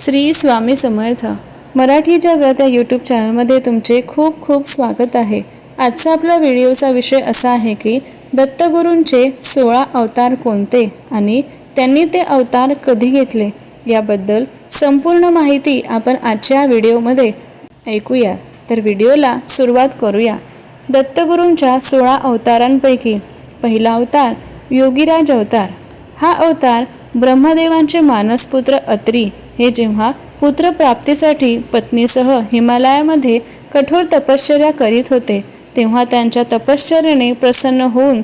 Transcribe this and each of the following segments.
श्री स्वामी समर्थ. मराठी जगत या यूट्यूब चॅनलमध्ये तुमचे खूप खूप स्वागत आहे. आजचा आपला व्हिडिओचा विषय असा आहे की दत्तगुरूंचे सोळा अवतार कोणते आणि त्यांनी ते अवतार कधी घेतले? याबद्दल संपूर्ण माहिती आपण आजच्या व्हिडिओमध्ये ऐकूया. तर व्हिडिओला सुरुवात करूया. दत्तगुरूंच्या सोळा अवतारांपैकी पहिला अवतार योगीराज अवतार. हा अवतार ब्रह्मदेवांचे मानसपुत्र अत्री हे जेव्हा पुत्रप्राप्तीसाठी पत्नीसह हिमालयामध्ये कठोर तपश्चर्या करीत होते तेव्हा त्यांच्या तपश्चर्याने प्रसन्न होऊन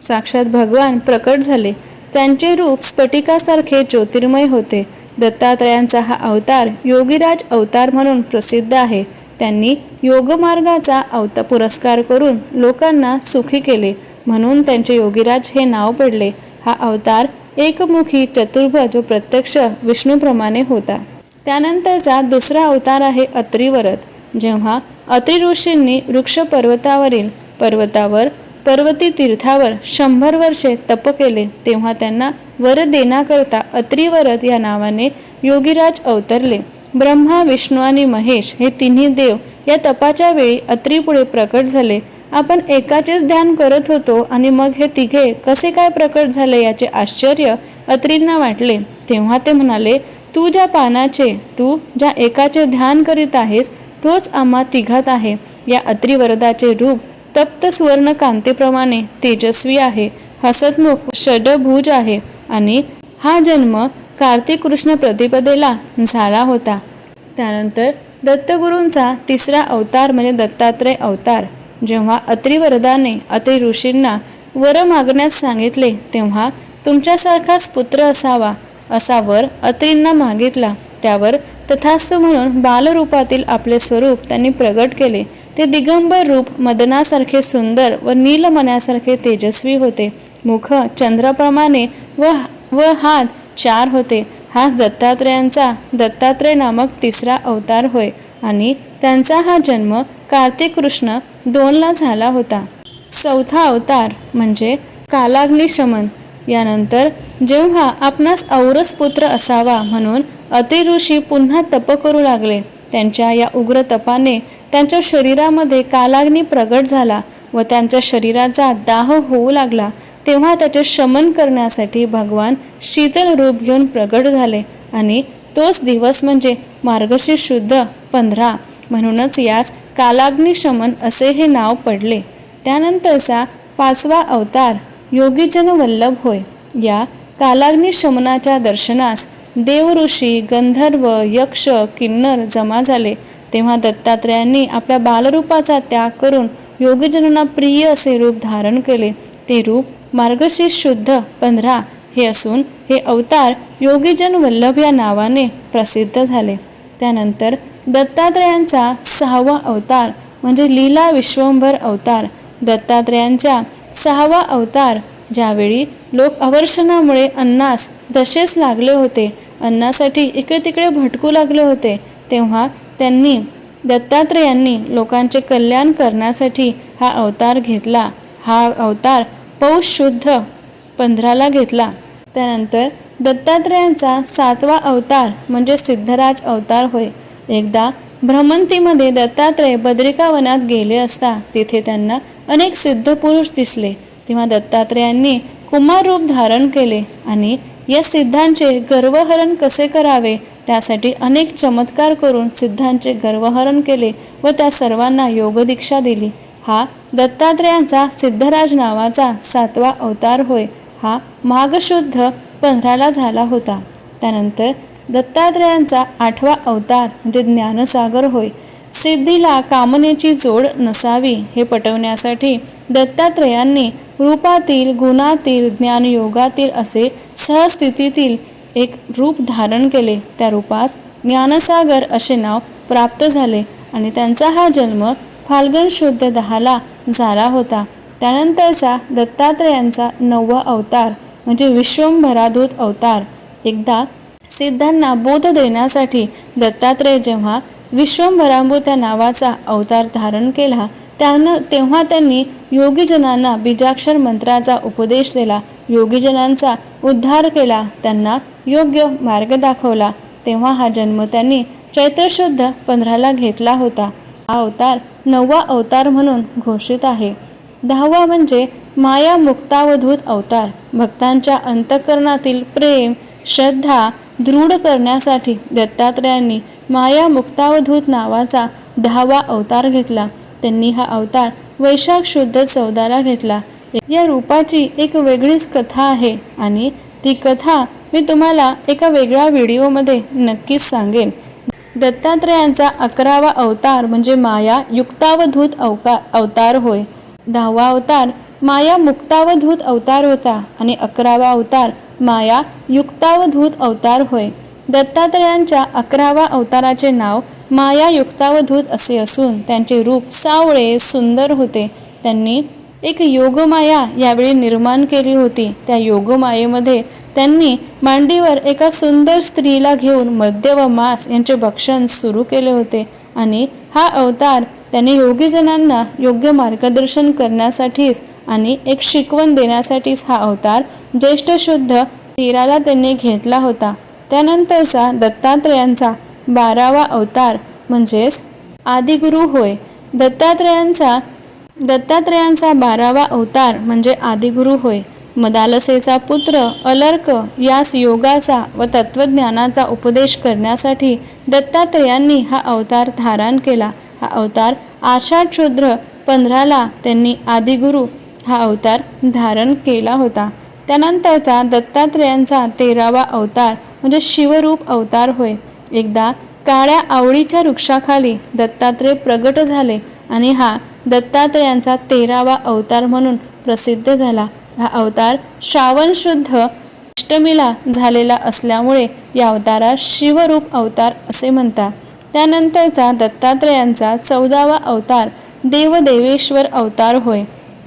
साक्षात भगवान प्रकट झाले. त्यांचे रूप स्फटिकासारखे ज्योतिर्मय होते. दत्तात्रयांचा हा अवतार योगीराज अवतार म्हणून प्रसिद्ध आहे. त्यांनी योगमार्गाचा अवता पुरस्कार करून लोकांना सुखी केले म्हणून त्यांचे योगीराज हे नाव पडले. हा अवतार एकमुखी चतुर्भज व प्रत्यक्ष विष्णूप्रमाणे होता. त्यानंतरचा दुसरा अवतार आहे अत्रिवरत जेव्हा अत्रि ऋषींनी वृक्ष पर्वतावरील पर्वतावर पर्वती तीर्थावर शंभर वर्षे तप केले तेव्हा त्यांना वर देण्याकरता अत्रिवरत या नावाने योगीराज अवतरले. ब्रह्मा विष्णू आणि महेश हे तिन्ही देव या तपाच्या वेळी अत्रीपुढे प्रकट झाले. आपण एकाचेच ध्यान करत होतो आणि मग हे तिघे कसे काय प्रकट झाले याचे आश्चर्य अत्रींना वाटले. तेव्हा ते म्हणाले तू ज्या पानाचे तू ज्या एकाचे ध्यान करीत आहेस तोच आम्हा तिघात आहे. या अत्रिवरदाचे रूप तप्त सुवर्ण कांतीप्रमाणे तेजस्वी आहे. हसतमुख षडभुज आहे आणि हा जन्म कार्तिक कृष्ण प्रतिपदेला झाला होता. त्यानंतर दत्तगुरूंचा तिसरा अवतार म्हणजे दत्तात्रय अवतार. जेव्हा अत्रिवरदाने अत्रि ऋषींना वर मागण्यास सांगितले तेव्हा तुमच्यासारखाच पुत्र असावा असा वर अत्रींना मागितला. त्यावर तथास्तु म्हणून बालरूपातील आपले स्वरूप त्यांनी प्रगट केले. ते दिगंबर रूप मदनासारखे सुंदर व नीलमण्यासारखे तेजस्वी होते. मुख चंद्राप्रमाणे व व हात चार होते. हाच दत्तात्रयांचा दत्तात्रय नामक तिसरा अवतार होय. आणि त्यांचा हा जन्म कार्तिक कृष्ण दोनला झाला होता. चौथा अवतार म्हणजे कालाग्नी शमन. यानंतर जेव्हा आपणास औरस पुत्र असावा म्हणून अति ऋषी पुन्हा तप करू लागले त्यांच्या या उग्र तपाने त्यांच्या शरीरामध्ये कालाग्नी प्रगट झाला व त्यांच्या शरीराचा दाह होऊ लागला तेव्हा त्याचे शमन करण्यासाठी भगवान शीतल रूप घेऊन प्रगट झाले आणि तोच दिवस म्हणजे मार्गशीर्ष शुद्ध पंधरा. म्हणूनच यास कालाग्निशमन असे हे नाव पडले. त्यानंतरचा पाचवा अवतार योगीजन वल्लभ होय. या कालाग्निशमनाच्या दर्शनास देवऋषी गंधर्व यक्ष किन्नर जमा झाले. तेव्हा दत्तात्रयांनी आपल्या बालरूपाचा त्याग करून योगीजनांना प्रिय असे रूप धारण केले. ते रूप मार्गशीर्ष शुद्ध पंधरा हे असून हे अवतार योगीजन वल्लभ या नावाने प्रसिद्ध झाले. त्यानंतर दत्तात्रयांचा सहावा अवतार म्हणजे लीला विश्वंभर अवतार. दत्तात्रयांच्या सहावा अवतार ज्यावेळी लोक अवर्षणामुळे अन्नास दशेस लागले होते अन्नासाठी इकडे तिकडे भटकू लागले होते तेव्हा त्यांनी दत्तात्रयांनी लोकांचे कल्याण करण्यासाठी हा अवतार घेतला. हा अवतार पौष शुद्ध पंधराला घेतला. त्यानंतर दत्तात्रयांचा सातवा अवतार म्हणजे सिद्धराज अवतार होय. एकदा भ्रमंतीमध्ये दत्तात्रय बद्रिकावनात गेले असता तिथे त्यांना अनेक सिद्ध पुरुष दिसले. तेव्हा दत्तात्रयांनी कुमार रूप धारण केले आणि या सिद्धांचे गर्वहरण कसे करावे त्यासाठी अनेक चमत्कार करून सिद्धांचे गर्वहरण केले व त्या सर्वांना योगदीक्षा दिली. हा दत्तात्रयांचा सिद्धराज नावाचा सातवा अवतार होय. हा माघशुद्ध पंधराला झाला होता. त्यानंतर दत्तात्रयांचा आठवा अवतार म्हणजे ज्ञानसागर होय सिद्धीला कामनेची जोड नसावी हे पटवण्यासाठी दत्तात्रयांनी रूपातील गुणातील ज्ञानयोगातील असे सहस्थितीतील एक रूप धारण केले. त्या रूपास ज्ञानसागर असे नाव प्राप्त झाले आणि त्यांचा हा जन्म फाल्गुन शुद्ध दहाला झाला होता. त्यानंतरचा दत्तात्रयांचा नववा अवतार म्हणजे विश्वंभराधूत अवतार. एकदा सिद्धांना बोध देण्यासाठी दत्तात्रय जेव्हा विश्वंभरांबू या नावाचा अवतार धारण केला त्यानं तेव्हा त्यांनी योगीजनांना बीजाक्षर मंत्राचा उपदेश दिला. योगीजनांचा उद्धार केला त्यांना योग्य मार्ग दाखवला. तेव्हा हा जन्म त्यांनी चैत्रशुद्ध पंधराला घेतला होता. हा अवतार नववा अवतार म्हणून घोषित आहे. दहावा म्हणजे माया मुक्तावधूत अवतार. भक्तांच्या अंतकरणातील प्रेम श्रद्धा दृढ करण्यासाठी दत्तात्रयांनी माया मुक्तावधूत नावाचा दहावा अवतार घेतला. त्यांनी हा अवतार वैशाख शुद्ध चौदाला घेतला. या रूपाची एक वेगळीच कथा आहे आणि ती कथा मी तुम्हाला एका वेगळ्या व्हिडिओमध्ये नक्कीच सांगेन. दत्तात्रयांचा अकरावा अवतार म्हणजे माया युक्तावधूत अवका अवतार होय. दहावा अवतार माया मुक्तावधूत अवतार होता आणि अकरावा अवतार माया युक्तावधूत अवतार होय. दत्तात्रयांच्या अकरावा अवताराचे नाव माया युक्तावधूत असे असून त्यांचे रूप सावळे सुंदर होते. त्यांनी एक योगमाया यावेळी निर्माण केली होती. त्या योगमायेमध्ये त्यांनी मांडीवर एका सुंदर स्त्रीला घेऊन मद्य व मांस यांचे भक्षण सुरू केले होते आणि हा अवतार त्यांनी योगीजनांना योग्य मार्गदर्शन करण्यासाठीच आणि एक शिकवण देण्यासाठीच हा अवतार ज्येष्ठ शुद्ध तेराला त्यांनी घेतला होता. त्यानंतरचा दत्तात्रयांचा बारावा अवतार म्हणजेच आदिगुरु होय. दत्तात्रयांचा दत्तात्रयांचा बारावा अवतार म्हणजे आदिगुरु होय. मदालसेचा पुत्र अलर्क यास योगाचा व तत्वज्ञानाचा उपदेश करण्यासाठी दत्तात्रयांनी हा अवतार धारण केला. हा अवतार आषाढ शुद्र पंधराला त्यांनी आदिगुरु हा अवतार धारण केला होता. त्यानंतरचा दत्तात्रयांचा तेरावा अवतार म्हणजे शिवरूप अवतार होय. एकदा काळ्या आवळीच्या वृक्षाखाली दत्तात्रय प्रगट झाले आणि हा दत्तात्रयांचा तेरावा अवतार म्हणून प्रसिद्ध झाला. हा अवतार श्रावण शुद्ध अष्टमीला झालेला असल्यामुळे या अवतारात शिवरूप अवतार असे म्हणतात. त्यानंतरचा दत्तात्रयांचा चौदावा अवतार देवदेवेश्वर अवतार होय.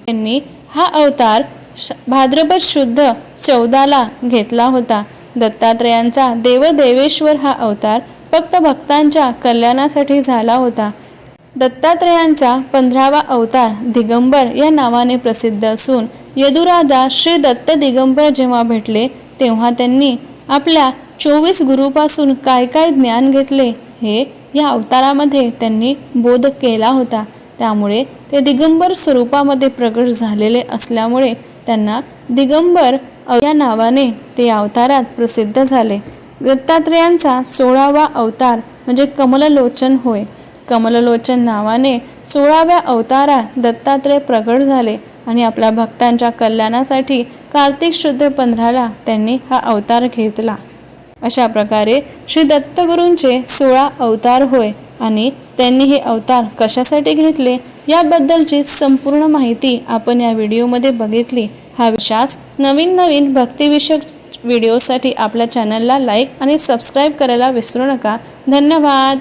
त्यांनी हा अवतार श- भाद्रपद शुद्ध चौदाला घेतला होता. दत्तात्रयांचा देवदेवेश्वर हा अवतार फक्त भक्तांच्या कल्याणासाठी झाला होता. दत्तात्रयांचा पंधरावा अवतार दिगंबर या नावाने प्रसिद्ध असून यदुराजा श्री दत्त दिगंबर जेव्हा भेटले तेव्हा त्यांनी आपल्या चोवीस गुरुपासून काय काय ज्ञान घेतले? हे या अवतारामध्ये त्यांनी बोध केला होता. त्यामुळे ते दिगंबर स्वरूपामध्ये प्रगट झालेले असल्यामुळे त्यांना दिगंबर या नावाने ते अवतारात प्रसिद्ध झाले. दत्तात्रेयांचा सोळावा अवतार म्हणजे कमललोचन होय. कमललोचन नावाने सोळाव्या अवतारात दत्तात्रय प्रगट झाले आणि आपल्या भक्तांच्या कल्याणासाठी कार्तिक शुद्ध पंधराला त्यांनी हा अवतार घेतला. अशा प्रकारे श्री दत्तगुरूंचे सोळा अवतार होय आणि त्यांनी हे अवतार कशासाठी घेतले याबद्दलची संपूर्ण माहिती आपण या व्हिडिओमध्ये बघितली. हा विश्वास नवीन नवीन भक्तिविषयक व्हिडिओसाठी आपल्या चॅनलला लाईक आणि सबस्क्राईब करायला विसरू नका. धन्यवाद.